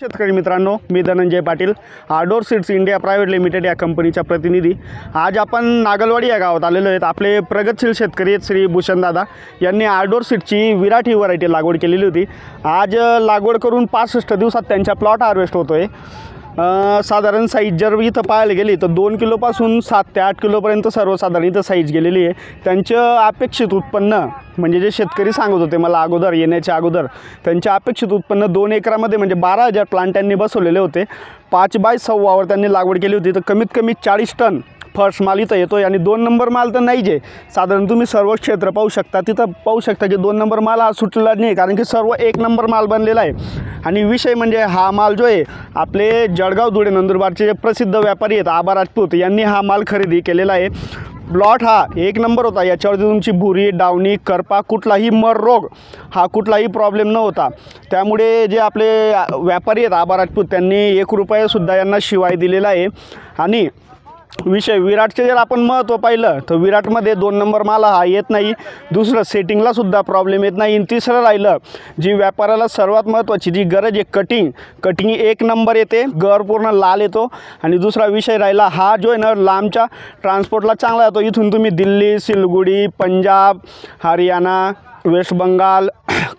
शेतकरी मित्रांनो मी Dhananjay Patil Ador seeds India private limited या कंपनीच्या प्रतिनिधी. आज आपण नागलवाडी या गावात आलेलो आहेत. आपले प्रगतशील शेतकरी आहेत श्री भूषणदादा यांनी आडोर सीडची विराट ही व्हरायटी लागवड केलेली होती. आज लागवड करून पासष्ट दिवसात त्यांच्या प्लॉट हार्वेस्ट होतो आहे साधारण साईज जर इथं पाहायला गेली तर दोन किलोपासून सात ते आठ किलोपर्यंत सर्वसाधारण इथं साईज गेलेली आहे. त्यांचं अपेक्षित उत्पन्न म्हणजे जे शेतकरी सांगत होते मला अगोदर येण्याच्या अगोदर त्यांचे अपेक्षित उत्पन्न दोन एकरामध्ये म्हणजे बारा हजार प्लांट त्यांनी बसवलेले होते. पाच बाय सव्वावर त्यांनी लागवड केली होती. तर कमीत कमी चाळीस टन फर्स्ट माल इथं येतो आहे आणि दोन नंबर माल तर नाही जे साधारण तुम्ही सर्व क्षेत्र पाहू शकता. तिथं पाहू शकता की दोन नंबर माल हा सुटलेला नाही कारण की सर्व एक नंबर माल बनलेला आहे. आणि विषय म्हणजे हा माल जो आहे आपले जळगाव धुळे नंदुरबारचे जे प्रसिद्ध व्यापारी आहेत आबा राजपूत यांनी हा माल खरेदी केलेला आहे. प्लॉट हा एक नंबर होता. याच्यावरती तुमची भुरी डावणी करपा कुठलाही मर रोग हा कुठलाही प्रॉब्लेम न होता. त्यामुळे जे आपले व्यापारी आहेत आबा राजपूत त्यांनी एक रुपयासुद्धा यांना शिवाय दिलेला आहे. आणि विषय विराटचे जर आपण महत्त्व पाहिलं तर विराटमध्ये दोन नंबर माल हा येत नाही. दुसरं सेटिंगला सुद्धा प्रॉब्लेम येत नाही. आणि तिसरं राहिलं जी व्यापाराला सर्वात महत्त्वाची जी गरज आहे कटिंग कटिंग एक नंबर येते गर पूर्ण लाल येतो. आणि दुसरा विषय राहिला हा जो आहे ना लांबच्या ट्रान्सपोर्टला चांगला येतो इथून तुम्ही दिल्ली सिलगुडी पंजाब हरियाणा वेस्ट बंगाल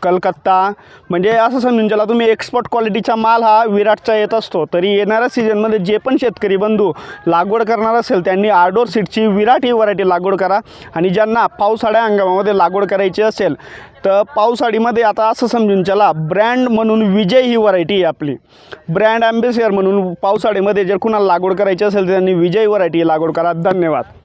कलकत्ता. म्हणजे असं समजून चला तुम्ही एक्सपोर्ट क्वालिटीचा माल हा विराटचा येत असतो तरी येणाऱ्या सीझनमध्ये जे पण शेतकरी बंधू लागवड करणार असेल त्यांनी आर्डोर सीटची विराट ही व्हरायटी लागवड करा. आणि ज्यांना पावसाळ्या हंगामामध्ये लागवड करायची असेल तर पावसाळीमध्ये आता असं समजून चला ब्रँड म्हणून विजय ही व्हरायटी आहे आपली. ब्रँड ॲम्बेसिडर म्हणून पावसाळ्यामध्ये जर कुणाला लागवड करायची असेल तर त्यांनी विजय व्हरायटी लागवड करा. धन्यवाद.